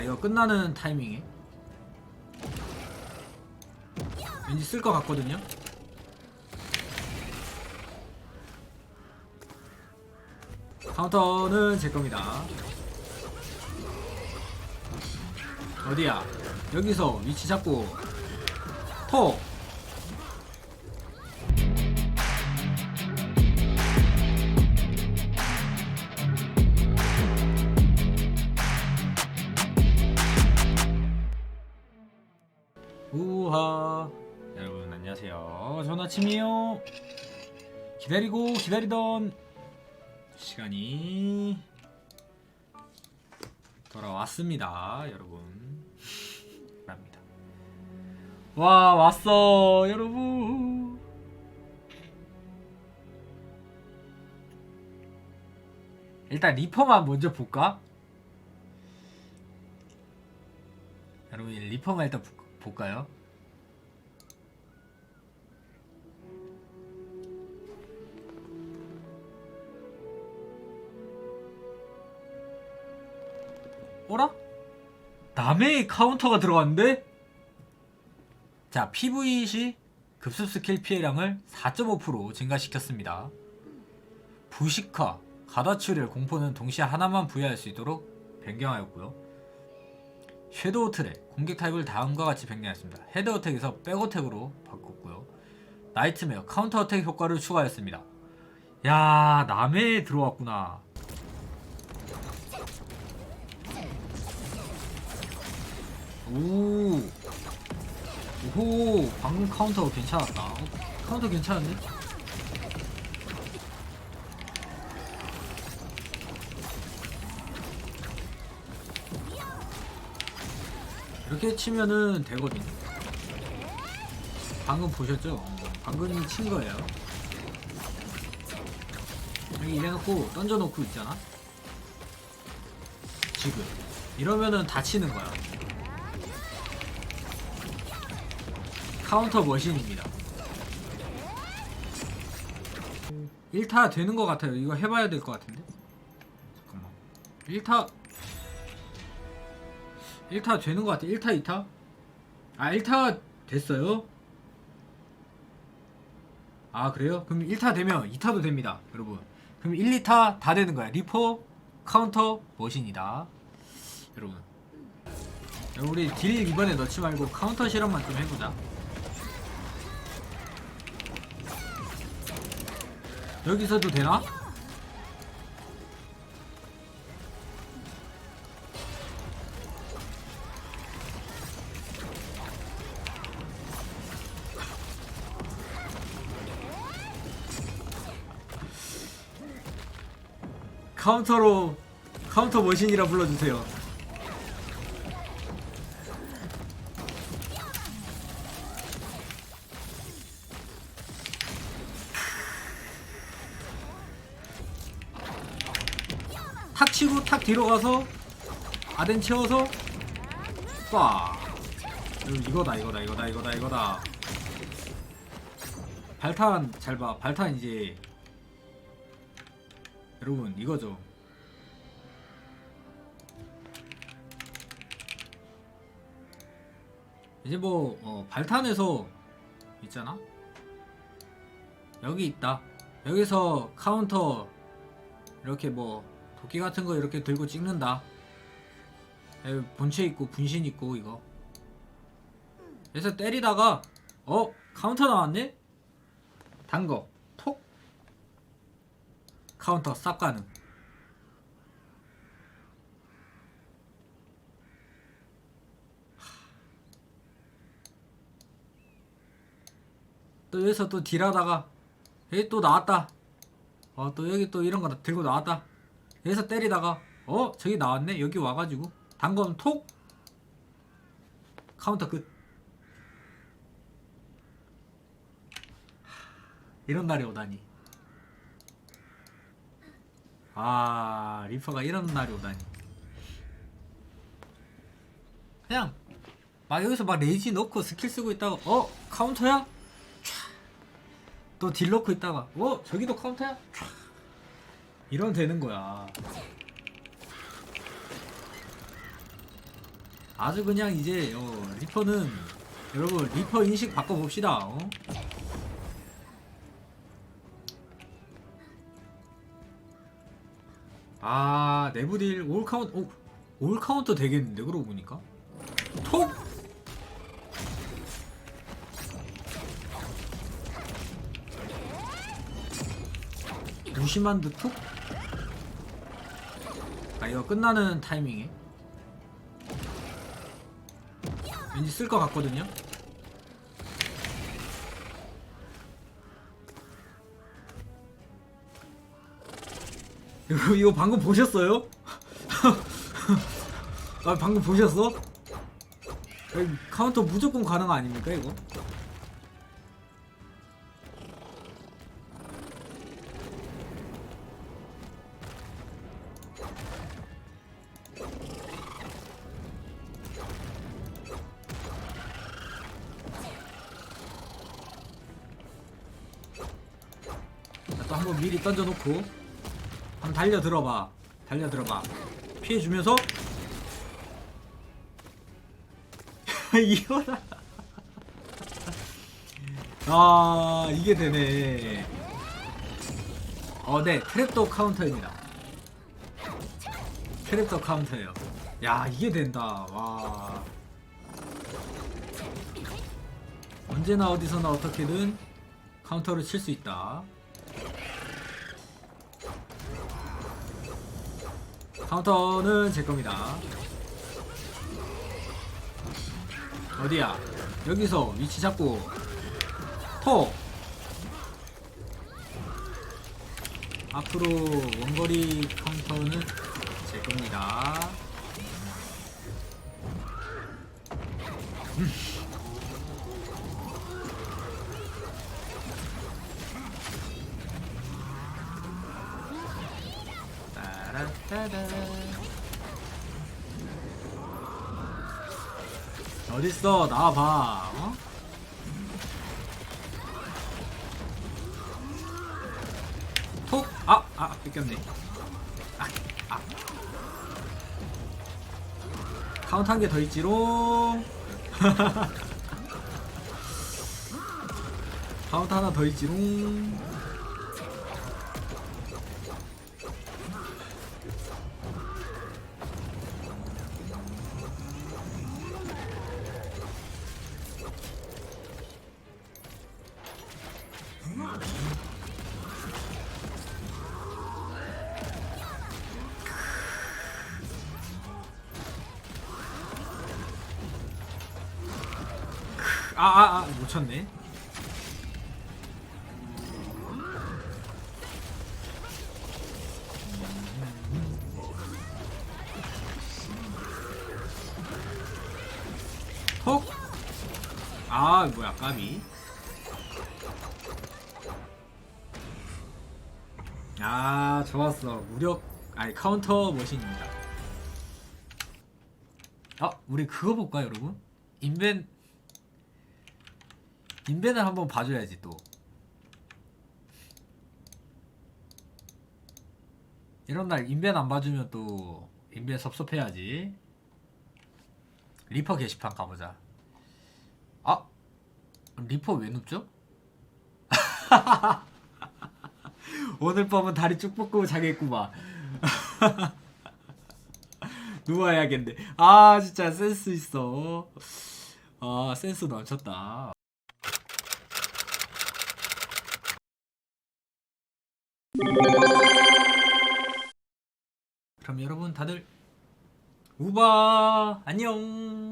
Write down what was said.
자 이거 끝나는 타이밍에 왠지 쓸 것 같거든요? 카운터는 제 겁니다. 어디야? 여기서 위치 잡고 톡 우하 여러분 안녕하세요. 좋은 아침이에요. 기다리고 기다리던 시간이 돌아왔습니다 여러분. 랍니다. 와 왔어 여러분. 일단 리퍼만 먼저 볼까? 여러분 리퍼만 일단 보- 볼까요? 어라? 남의 카운터가 들어갔는데? 자, PV 시 급습 스킬 피해량을 4.5% 증가시켰습니다. 부식화, 가다출혈, 공포는 동시에 하나만 부여할 수 있도록 변경하였고요. 섀도우 트랙, 공격 타입을 다음과 같이 변경했습니다. 헤드 어택에서 백 어택으로 바꿨고요. 나이트메어, 카운터 어택 효과를 추가했습니다. 야, 남해 들어왔구나. 오. 오호, 방금 카운터 괜찮았다. 어, 카운터 괜찮은데? 이렇게 치면은 되거든요. 방금 보셨죠? 방금 친 거예요. 여기 이래놓고 던져놓고 있잖아? 지금. 이러면은 다 치는 거야. 카운터 머신입니다. 1타 되는 것 같아요. 이거 해봐야 될 것 같은데? 잠깐만. 1타 1타 되는 것 같아. 1타, 2타? 아, 1타 됐어요? 아, 그래요? 그럼 1타 되면 2타도 됩니다. 여러분. 그럼 1, 2타 다 되는 거야. 리퍼, 카운터, 머신이다. 여러분. 우리 딜 이번에 넣지 말고 카운터 실험만 좀 해보자. 여기서도 되나? 카운터로 카운터 머신이라 불러주세요. 탁 치고 탁 뒤로 가서 아덴 채워서 빠 여러분, 이거다 이거다 이거다 이거다 이거다. 발탄 잘봐. 발탄 이제 여러분 이거죠. 이제 뭐 어, 발탄에서 있잖아? 여기 있다. 여기서 카운터 이렇게 뭐 도끼 같은 거 이렇게 들고 찍는다. 에, 본체 있고 분신 있고 이거. 그래서 때리다가 어 카운터 나왔네? 단거. 톡 카운터 싹 가능 또 여기서 또 딜하다가 여기 또 나왔다. 어 또 여기 또 이런 거 들고 나왔다. 여기서 때리다가 어 저기 나왔네. 여기 와가지고. 단검 톡. 카운터 끝. 이런 날이 오다니 아 리퍼가 이런 날이 오다니 그냥 막 여기서 막 레이지 넣고 스킬 쓰고 있다가 어 카운터야? 또 딜 넣고 있다가 어 저기도 카운터야? 촤. 이러면 되는 거야 아주 그냥 이제 어, 리퍼는 여러분 리퍼 인식 바꿔봅시다 어? 아 내부 딜 올 카운트 오, 올 카운터 되겠는데 그러고 보니까? 톡! 무심한 듯 톡? 아 이거 끝나는 타이밍에. 왠지 쓸 것 같거든요 이거, 이거 방금 보셨어요? 아 방금 보셨어? 카운터 무조건 가능 아닙니까 이거? 자, 또 한번 미리 던져놓고 한번 달려 들어봐. 달려 들어봐. 피해 주면서. 이거라 아 이게 되네. 어네. 트랩도 카운터입니다. 트랩도 카운터예요. 야 이게 된다. 와. 언제나 어디서나 어떻게든 카운터를 칠 수 있다 카운터는 제 겁니다. 어디야? 여기서 위치 잡고 톡! 앞으로 원거리 카운터는 제 겁니다. 어딨어 나와봐 어? 톡! 아! 아 뺏겼네 아! 아 카운트 한 개 더 있지롱 카운트 하나 더 있지롱 아아아 못 쳤네 톡! 아 뭐야 까비 아 좋았어. 무력 아니 카운터 머신입니다. 아 우리 그거 볼까 여러분? 인벤 인벤을 한번 봐줘야지 또. 이런 날 인벤 안 봐주면 또 인벤 섭섭해야지. 리퍼 게시판 가보자. 아 리퍼 왜 눕죠? 오늘 밤은 다리 쭉 뻗고 자겠구만. 누워야겠네. 아 진짜 센스 있어. 아 센스 넘쳤다. 그럼 여러분 다들 우바 안녕